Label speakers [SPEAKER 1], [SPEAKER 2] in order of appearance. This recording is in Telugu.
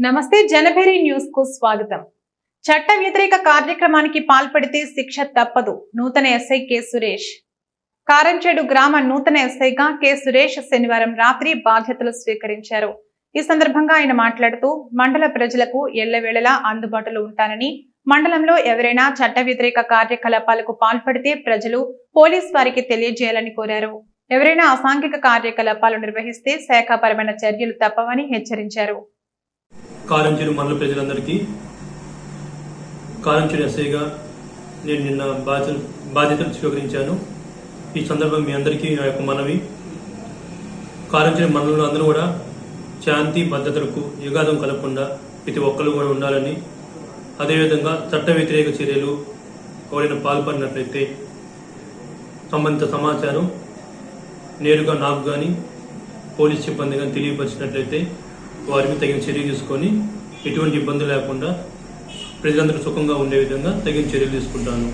[SPEAKER 1] నమస్తే జనభేరి న్యూస్కు స్వాగతం. చట్ట వ్యతిరేక కార్యక్రమానికి పాల్పడితే శిక్ష తప్పదు. నూతన ఎస్ఐ కె సురేష్. కారంచేడు గ్రామ నూతన ఎస్ఐగా కె సురేష్ శనివారం రాత్రి బాధ్యతలు స్వీకరించారు. ఈ సందర్భంగా ఆయన మాట్లాడుతూ మండల ప్రజలకు ఎల్లవేళలా అందుబాటులో ఉంటానని మండలంలో ఎవరైనా చట్ట వ్యతిరేక కార్యకలాపాలకు పాల్పడితే ప్రజలు పోలీస్ వారికి తెలియజేయాలని కోరారు. ఎవరైనా అసాంఘిక కార్యకలాపాలు నిర్వహిస్తే శాఖాపరమైన చర్యలు తప్పవని హెచ్చరించారు.
[SPEAKER 2] కారంచేరు మండల ప్రజలందరికీ కారంచేరు ఎస్ఐగా నేను నిన్న బాధ్యత బాధ్యతలు స్వీకరించాను. ఈ సందర్భంగా మీ అందరికీ నా యొక్క మనవి. కారంచేరు మండలంలో అందరూ కూడా శాంతి భద్రతలకు యుగాదం కలగకుండా ప్రతి ఒక్కరు కూడా ఉండాలని అదేవిధంగా చట్ట వ్యతిరేక చర్యలు ఎవరైనా పాల్పడినట్లయితే సంబంధిత సమాచారం నేరుగా నాకు కానీ పోలీస్ సిబ్బంది కానీ తెలియపరిచినట్లయితే వారికి తగిన చర్య తీసుకొని ఎటువంటి ఇబ్బంది లేకుండా ప్రజలందరూ సుఖంగా ఉండే విధంగా తగిన చర్యలు తీసుకుంటాను.